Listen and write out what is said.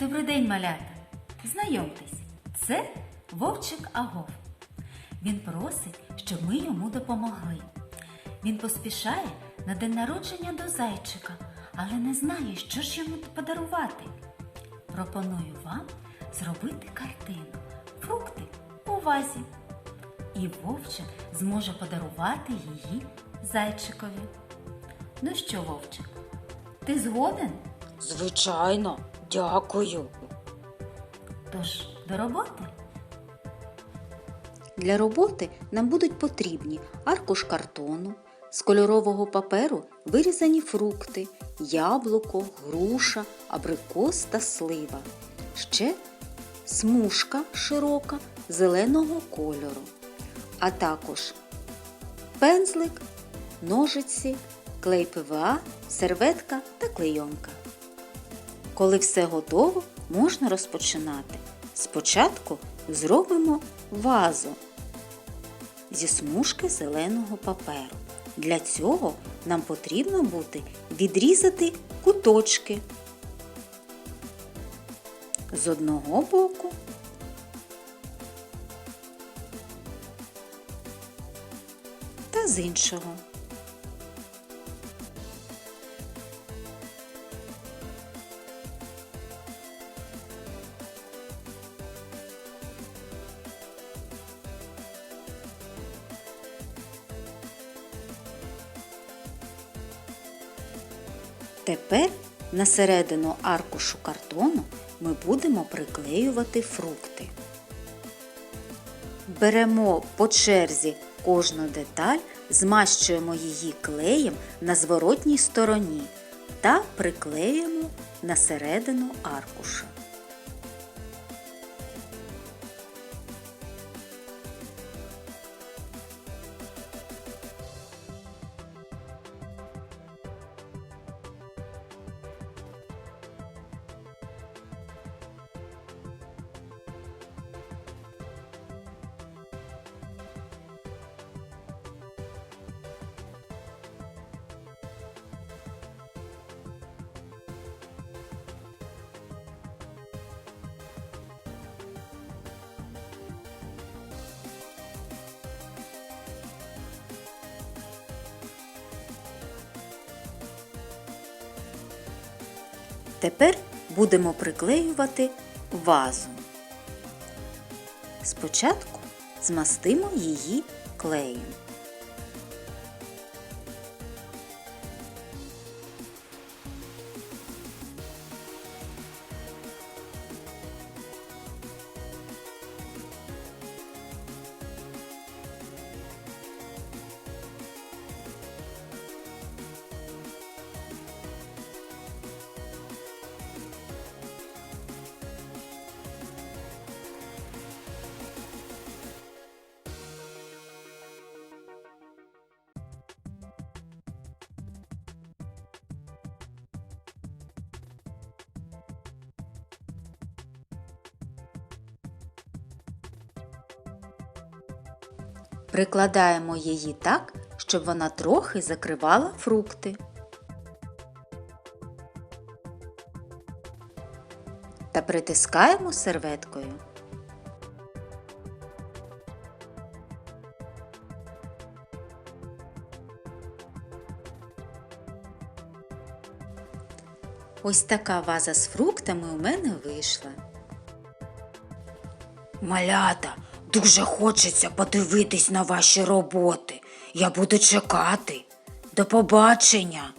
Добрий день, малята! Знайомтесь, це Вовчик Агов. Він просить, щоб ми йому допомогли. Він поспішає на день народження до зайчика, але не знає, що ж йому подарувати. Пропоную вам зробити картину фрукти у вазі. І Вовчик зможе подарувати її зайчикові. Ну що, Вовчик, ти згоден? Звичайно, дякую. Тож до роботи? Для роботи нам будуть потрібні аркуш картону, з кольорового паперу вирізані фрукти, яблуко, груша, абрикос та слива. Ще смужка широка зеленого кольору, а також пензлик, ножиці, клей ПВА, серветка та клейонка. Коли все готово, можна розпочинати. Спочатку зробимо вазу зі смужки зеленого паперу. Для цього нам потрібно буде відрізати куточки з одного боку та з іншого. Тепер на середину аркушу картону ми будемо приклеювати фрукти. Беремо по черзі кожну деталь, змащуємо її клеєм на зворотній стороні та приклеюємо на середину аркуша. Тепер будемо приклеювати вазу. Спочатку змастимо її клеєм. Прикладаємо її так, щоб вона трохи закривала фрукти. Та притискаємо серветкою. Ось така ваза з фруктами у мене вийшла. Малята, дуже хочеться подивитись на ваші роботи. Я буду чекати. До побачення.